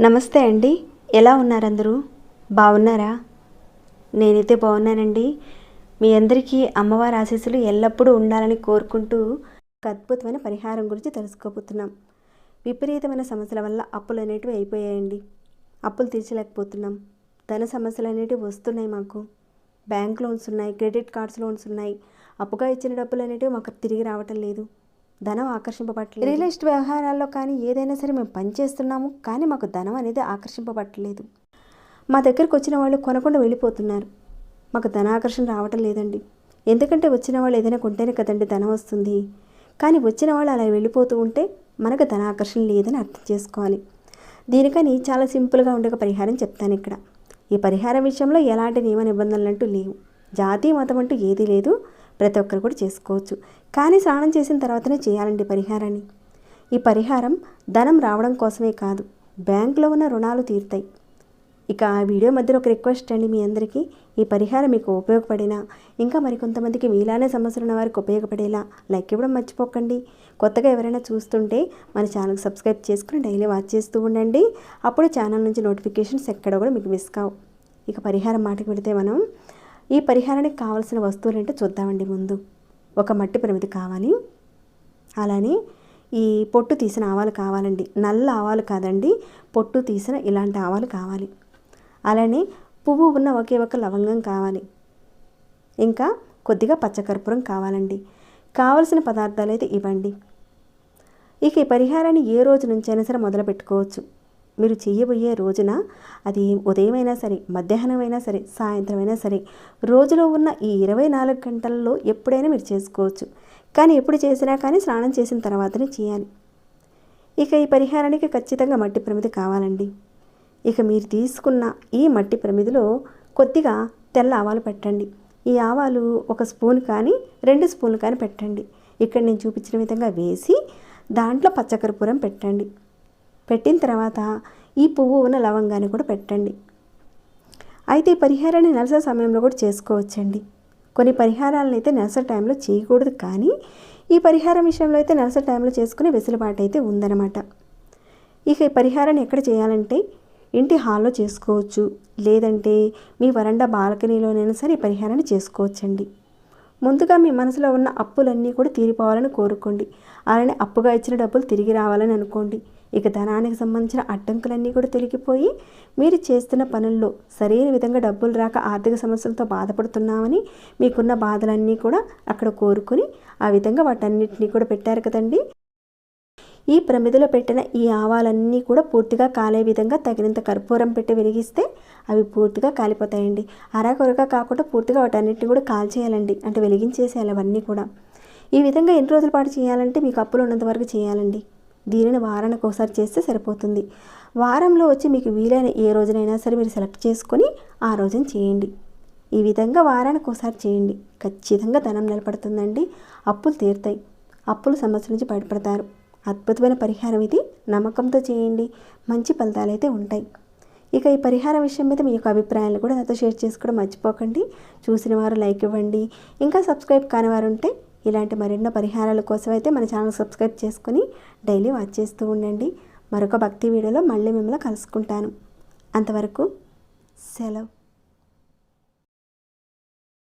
నమస్తే అండి. ఎలా ఉన్నారు అందరూ బాగున్నారా? నేనైతే బాగున్నానండి. మీ అందరికీ అమ్మవారి ఆశీస్సులు ఎల్లప్పుడూ ఉండాలని కోరుకుంటూ ఒక అద్భుతమైన పరిహారం గురించి తెలుసుకోబోతున్నాం. విపరీతమైన సమస్యల వల్ల అప్పులు అనేటివి అయిపోయాయండి. అప్పులు తీర్చలేకపోతున్నాం. ధన సమస్యలు అనేటివి వస్తున్నాయి మాకు. బ్యాంక్ లోన్స్ ఉన్నాయి క్రెడిట్ కార్డ్స్ లోన్స్ ఉన్నాయి. అప్పుగా ఇచ్చిన డబ్బులు అనేటివి మాకు తిరిగి రావటం లేదు. ధనం ఆకర్షింపబట్టలేదు రియల్ ఎస్టేట్ వ్యవహారాల్లో కానీ ఏదైనా సరే మేము పనిచేస్తున్నాము కానీ మాకు ధనం అనేది ఆకర్షింపబట్టలేదు మా దగ్గరకు వచ్చిన వాళ్ళు కొనకుండా వెళ్ళిపోతున్నారు. మాకు ధనాకర్షణ రావటం లేదండి. ఎందుకంటే వచ్చిన వాళ్ళు ఏదైనా కొంటేనే కదండి ధనం వస్తుంది. కానీ వచ్చిన వాళ్ళు అలా వెళ్ళిపోతూ ఉంటే మనకు ధనాకర్షణ లేదని అర్థం చేసుకోవాలి. దీనికని చాలా సింపుల్గా ఉండే ఒక పరిహారం చెప్తాను ఇక్కడ. ఈ పరిహారం విషయంలో ఎలాంటి నియమ నిబంధనలు అంటూ లేవు. జాతి మతం అంటూ ఏదీ లేదు. ప్రతి ఒక్కరు కూడా చేసుకోవచ్చు. కానీ స్నానం చేసిన తర్వాతనే చేయాలండి పరిహారాన్ని. ఈ పరిహారం ధనం రావడం కోసమే కాదు. బ్యాంకులో ఉన్న రుణాలు తీరుతాయి. ఇక ఆ వీడియో మధ్యలో ఒక రిక్వెస్ట్ అండి మీ అందరికీ. ఈ పరిహారం మీకు ఉపయోగపడినా ఇంకా మరికొంతమందికి మీలానే సమస్యలు ఉన్న వారికి ఉపయోగపడేలా లైక్ ఇవ్వడం మర్చిపోకండి. కొత్తగా ఎవరైనా చూస్తుంటే మన ఛానల్ సబ్స్క్రైబ్ చేసుకుని డైలీ వాచ్ చేస్తూ ఉండండి. అప్పుడు ఛానల్ నుంచి నోటిఫికేషన్స్ ఎక్కడ కూడా మీకు మిస్ కావు. ఇక పరిహారం మాటకు పెడితే మనం ఈ పరిహారానికి కావాల్సిన వస్తువులు ఏంటో చూద్దామండి ముందు. ఒక మట్టి ప్రమిది కావాలి. అలానే ఈ పొట్టు తీసిన ఆవాలు కావాలండి. నల్ల ఆవాలు కాదండి పొట్టు తీసిన ఇలాంటి ఆవాలు కావాలి. అలానే పువ్వు ఉన్న ఒకే ఒక లవంగం కావాలి. ఇంకా కొద్దిగా పచ్చకర్పూరం కావాలండి. కావలసిన పదార్థాలు అయితే ఇవ్వండి. ఇక ఈ పరిహారాన్ని ఏ రోజు నుంచైనా సరే మొదలు పెట్టుకోవచ్చు. మీరు చేయబోయే రోజున అది ఉదయమైనా సరే మధ్యాహ్నం అయినా సరే సాయంత్రం అయినా సరే రోజులో ఉన్న ఈ ఇరవై నాలుగు గంటల్లో ఎప్పుడైనా మీరు చేసుకోవచ్చు. కానీ ఎప్పుడు చేసినా కానీ స్నానం చేసిన తర్వాతనే చేయాలి. ఇక ఈ పరిహారానికి ఖచ్చితంగా మట్టి ప్రమిది కావాలండి. ఇక మీరు తీసుకున్న ఈ మట్టి ప్రమిదిలో కొద్దిగా తెల్ల ఆవాలు పెట్టండి. ఈ ఆవాలు ఒక స్పూన్ కానీ రెండు స్పూన్లు కానీ పెట్టండి. ఇక్కడ నేను చూపించిన విధంగా వేసి దాంట్లో పచ్చకర్పూరం పెట్టండి. పెట్టిన తర్వాత ఈ పువ్వు ఉన్న లవంగాన్ని కూడా పెట్టండి. అయితే ఈ పరిహారాన్ని నెలస సమయంలో కూడా చేసుకోవచ్చండి. కొన్ని పరిహారాలను అయితే నెలస టైంలో చేయకూడదు కానీ ఈ పరిహారం విషయంలో అయితే నెలస టైంలో చేసుకునే వెసులుబాటు అయితే ఉందన్నమాట. ఇక ఈ పరిహారాన్ని ఎక్కడ చేయాలంటే ఇంటి హాల్లో చేసుకోవచ్చు. లేదంటే మీ వరండా బాల్కనీలోనైనా సరే పరిహారాన్ని చేసుకోవచ్చండి. ముందుగా మీ మనసులో ఉన్న అప్పులన్నీ కూడా తీరిపోవాలని కోరుకోండి. అలానే అప్పుగా ఇచ్చిన డబ్బులు తిరిగి రావాలని అనుకోండి. ఇక ధనానికి సంబంధించిన అడ్డంకులన్నీ కూడా తొలగిపోయి మీరు చేస్తున్న పనుల్లో సరైన విధంగా డబ్బులు రాక ఆర్థిక సమస్యలతో బాధపడుతున్నామని మీకున్న బాధలన్నీ కూడా అక్కడ కోరుకొని ఆ విధంగా వాటన్నిటినీ కూడా పెట్టారు కదండి. ఈ ప్రమిదలో పెట్టిన ఈ ఆవాలన్నీ కూడా పూర్తిగా కాలే విధంగా తగినంత కర్పూరం పెట్టి వెలిగిస్తే అవి పూర్తిగా కాలిపోతాయండి. అరాకొరగా కాకుండా పూర్తిగా వాటన్నిటిని కూడా కాల్చేయాలండి. అంటే వెలిగించేసేయాలి అవన్నీ కూడా. ఈ విధంగా ఎన్ని రోజుల పాటు చేయాలంటే మీకు అప్పులు ఉన్నంత వరకు చేయాలండి. దీనిని వారానికి ఒకసారి చేస్తే సరిపోతుంది. వారంలో వచ్చి మీకు వీలైన ఏ రోజునైనా సరే మీరు సెలెక్ట్ చేసుకొని ఆ రోజున చేయండి. ఈ విధంగా వారానికి ఒకసారి చేయండి. ఖచ్చితంగా ధనం నిలబడుతుందండి. అప్పులు తీరుతాయి. అప్పులు సమస్య నుంచి బయటపడతారు. అద్భుతమైన పరిహారం ఇది. నమ్మకంతో చేయండి. మంచి ఫలితాలు అయితే ఉంటాయి. ఇక ఈ పరిహారం విషయం మీద మీ యొక్క అభిప్రాయాలు కూడా నాతో షేర్ చేసుకోవడం మర్చిపోకండి. చూసిన వారు లైక్ ఇవ్వండి. ఇంకా సబ్స్క్రైబ్ కాని వారు ఉంటే ఇలాంటి మరెన్నో పరిహారాల కోసం అయితే మన ఛానల్ సబ్స్క్రైబ్ చేసుకొని డైలీ వాచ్ చేస్తూ ఉండండి. మరొక భక్తి వీడియోలో మళ్ళీ మిమ్మల్ని కలుసుకుంటాను. అంతవరకు సెలవు.